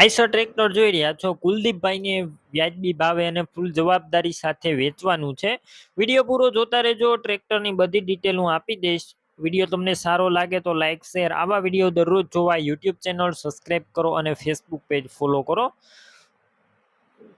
Eicher tractor જોઈ રહ્યા છો. કુલદીપભાઈને વ્યાજબી ભાવે અને ફૂલ જવાબદારી સાથે વેચવાનું છે. વીડિયો પૂરો જોતા રહેજો. ટ્રેક્ટરની બધી ડિટેલ હું આપી દઈશ. વીડિયો તમને સારો લાગે તો લાઇક શેર આવા વીડિયો દરરોજ જોવા યુટ્યુબ ચેનલ સબસ્ક્રાઈબ કરો અને ફેસબુક પેજ ફોલો કરો.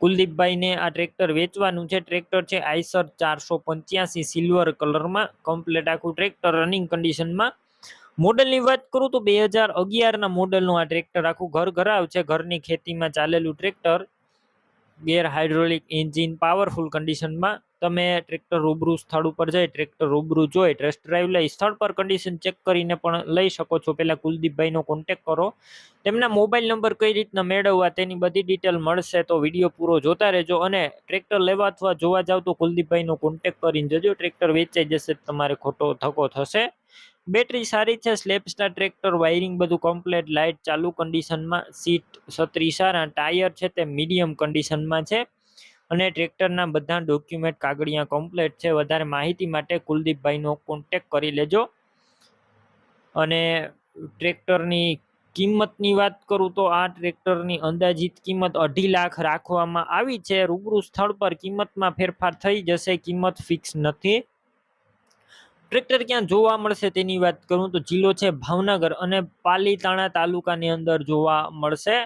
કુલદીપભાઈને આ ટ્રેક્ટર વેચવાનું છે. ટ્રેક્ટર છે આઈસર ચારસો પંચ્યાસી સિલ્વર કલરમાં કમ્પ્લેટ આખું ટ્રેક્ટર રનિંગ કન્ડિશનમાં મોડલની વાત કરું તો બે હજાર અગિયારના મોડલનું આ ટ્રેક્ટર આખું ઘર ઘરાવ છે. ઘરની ખેતીમાં ચાલેલું tractor, gear hydraulic engine, powerful કન્ડિશનમાં તમે ટ્રેક્ટર રૂબરૂ સ્થળ ઉપર જઈ, ટ્રેક્ટર રૂબરૂ જોઈ, ટ્રેસ્ટ ડ્રાઈવ લઈ, સ્થળ પર કન્ડિશન ચેક કરીને પણ લઈ શકો છો. પહેલાં કુલદીપભાઈનો કોન્ટેક કરો. તેમના મોબાઈલ નંબર કઈ રીતના મેળવવા તેની બધી ડિટેલ મળશે તો વીડિયો પૂરો જોતા રહેજો અને ટ્રેક્ટર લેવા અથવા જોવા જાવ તો કુલદીપભાઈનો કોન્ટેક કરીને જજો. ટ્રેક્ટર વેચાઈ જશે, તમારે ખોટો ધક્કો થશે. બેટરી સારી છે સ્લેપ સ્ટાર ટ્રેક્ટર વાયરિંગ બધું કમ્પ્લેટ લાઇટ ચાલુ કન્ડિશનમાં સીટ છત્રી, સારા ટાયર છે તે મીડિયમ કન્ડિશનમાં છે. અને ટ્રેક્ટરના બધા ડોક્યુમેન્ટ કાગળિયા કમ્પ્લેટ છે. વધારે માહિતી માટે કુલદીપભાઈનો કોન્ટેક કરી લેજો. અને ટ્રેક્ટરની કિંમતની વાત કરું તો આ ટ્રેક્ટરની અંદાજિત કિંમત અઢી લાખ રાખવામાં આવી છે. રૂબરૂ સ્થળ પર કિંમતમાં ફેરફાર થઈ જશે. કિંમત ફિક્સ નથી. ટ્રેક્ટર ક્યાં જોવા મળશે તેની વાત કરું તો જિલ્લો છે ભાવનગર અને પાલીતાણા તાલુકાની અંદર જોવા મળશે.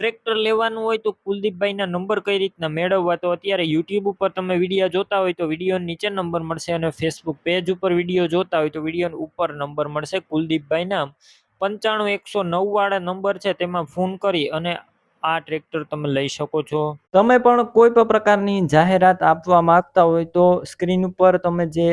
ટ્રેક્ટર લેવાનું હોય તો કુલદીપભાઈના નંબર કઈ રીતના મેળવવા તો અત્યારે યુટ્યુબ ઉપર તમે વીડિયો જોતા હોય તો વીડિયો નીચે નંબર મળશે અને ફેસબુક પેજ ઉપર વીડિયો જોતા હોય તો વીડિયો ઉપર નંબર મળશે કુલદીપભાઈના. પંચાણું, એકસો નવ વાળા નંબર છે તેમાં ફોન કરી અને આ ટ્રેક્ટર તમે લઈ શકો છો. તમે પણ કોઈ પણ પ્રકારની જાહેરાત આપવા માંગતા હોય તો સ્ક્રીન ઉપર તમે જે